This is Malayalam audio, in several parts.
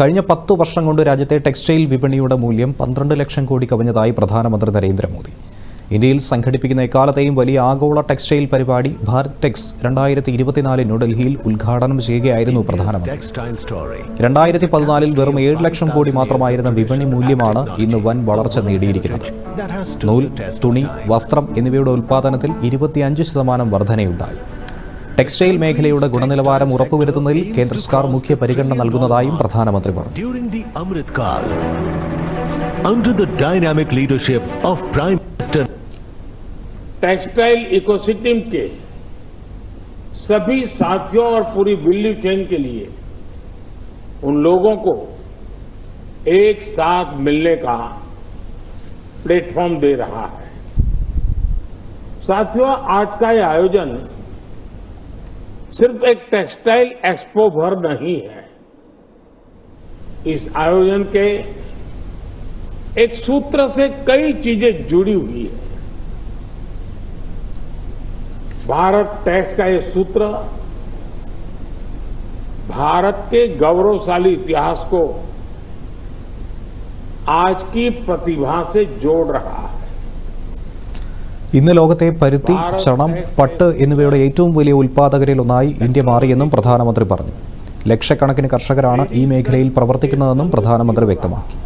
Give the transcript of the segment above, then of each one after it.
കഴിഞ്ഞ പത്തു വർഷം കൊണ്ട് രാജ്യത്തെ ടെക്സ്റ്റൈൽ വിപണിയുടെ മൂല്യം പന്ത്രണ്ട് ലക്ഷം കോടി കവിഞ്ഞതായി പ്രധാനമന്ത്രി നരേന്ദ്രമോദി. ഇന്ത്യയിൽ സംഘടിപ്പിക്കുന്ന എക്കാലത്തെയും വലിയ ആഗോള ടെക്സ്റ്റൈൽ പരിപാടി ഭാരത് ടെക്സ് രണ്ടായിരത്തി ഇരുപത്തിനാല് ന്യൂഡൽഹിയിൽ ഉദ്ഘാടനം ചെയ്യുകയായിരുന്നു പ്രധാനമന്ത്രി. രണ്ടായിരത്തി പതിനാലിൽ വെറും ഏഴ് ലക്ഷം കോടി മാത്രമായിരുന്ന വിപണി മൂല്യമാണ് ഇന്ന് വൻ വളർച്ച നേടിയിരിക്കുന്നത്. നൂൽ തുണി വസ്ത്രം എന്നിവയുടെ ഉൽപ്പാദനത്തിൽ ഇരുപത്തിയഞ്ച് ശതമാനം വർധനയുണ്ടായി. ടെക്സ്റ്റൈൽ മേഖലയുടെ ഗുണനിലവാരം ഉറപ്പുവരുത്തുന്നതിൽ കേന്ദ്ര സർക്കാർ മുഖ്യ പരിഗണന നൽകുന്നതായും പ്രധാനമന്ത്രി പറഞ്ഞു During the Amrit Kaal, under the dynamic leadership of Prime Minister textile ecosystem के सभी साथियों और पूरी वैल्यू चेन के लिए उन लोगों को एक साथ मिलने का प्लेटफॉर्म दे रहा है साथियों आज का ये आयोजन सिर्फ़ एक टेक्सटाइल एक्सपो भर नहीं है। इस आयोजन के एक सूत्र से कई चीज़ें जुड़ी हुई है। भारत टैक्स का ये सूत्र भारत के गौरवशाली इतिहास को आज की प्रतिभा से जोड़ रहा है। ഇന്ന് ലോകത്തെ പരുത്തി ചണം പട്ട് എന്നിവയുടെ ഏറ്റവും വലിയ ഉൽപ്പാദകരിൽ ഒന്നായി ഇന്ത്യ മാറിയെന്നും പ്രധാനമന്ത്രി പറഞ്ഞു. ലക്ഷക്കണക്കിന് കർഷകരാണ് ഈ മേഖലയിൽ പ്രവർത്തിക്കുന്നതെന്നും പ്രധാനമന്ത്രി വ്യക്തമാക്കി.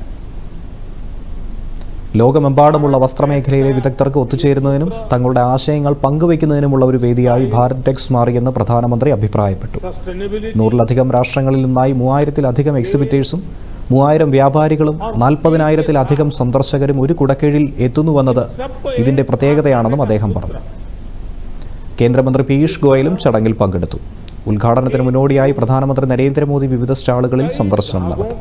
ലോകമെമ്പാടുമുള്ള വസ്ത്രമേഖലയിലെ വിദഗ്ധർക്ക് ഒത്തുചേരുന്നതിനും തങ്ങളുടെ ആശയങ്ങൾ പങ്കുവയ്ക്കുന്നതിനുമുള്ള ഒരു വേദിയായി ഭാരത് ടെക്സ് മാറിയെന്ന് പ്രധാനമന്ത്രി അഭിപ്രായപ്പെട്ടു. നൂറിലധികം രാഷ്ട്രങ്ങളിൽ നിന്നായി മൂവായിരത്തിലധികം എക്സിബിറ്റേഴ്സും മൂവായിരം വ്യാപാരികളും നാൽപ്പതിനായിരത്തിലധികം സന്ദർശകരും ഒരു കുടക്കീഴിൽ എത്തുന്നുവെന്നത് ഇതിന്റെ പ്രത്യേകതയാണെന്നും അദ്ദേഹം പറഞ്ഞു. കേന്ദ്രമന്ത്രി പീയൂഷ് ഗോയലും ചടങ്ങിൽ പങ്കെടുത്തു. ഉദ്ഘാടനത്തിന് മുന്നോടിയായി പ്രധാനമന്ത്രി നരേന്ദ്രമോദി വിവിധ സ്റ്റാളുകളിൽ സന്ദർശനം നടത്തി.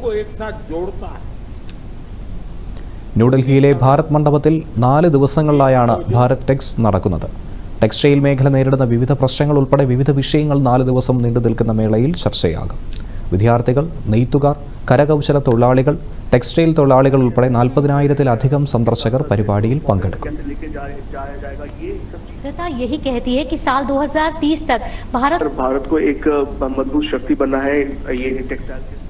ന്യൂഡൽഹിയിലെ ഭാരത് മണ്ഡപത്തിൽ നാല് ദിവസങ്ങളിലായാണ് ഭാരത് ടെക്സ് നടക്കുന്നത്. ടെക്സ്റ്റൈൽ മേഖല നേരിടുന്ന വിവിധ പ്രശ്നങ്ങൾ ഉൾപ്പെടെ വിവിധ വിഷയങ്ങൾ നാല് ദിവസം നീണ്ടു നിൽക്കുന്ന മേളയിൽ ചർച്ചയാകും. വിദ്യാർത്ഥികൾ നെയ്ത്തുകാർ കരകൗശല തൊഴിലാളികൾ ടെക്സ്റ്റൈൽ തൊഴിലാളികൾ ഉൾപ്പെടെ നാൽപ്പതിനായിരത്തിലധികം സന്ദർശകർ പരിപാടിയിൽ പങ്കെടുക്കും स्वच्छता यही कहती है कि साल 2030 तक भारत भारत को एक मजबूत शक्ति बनना है ये टेक्सटाइल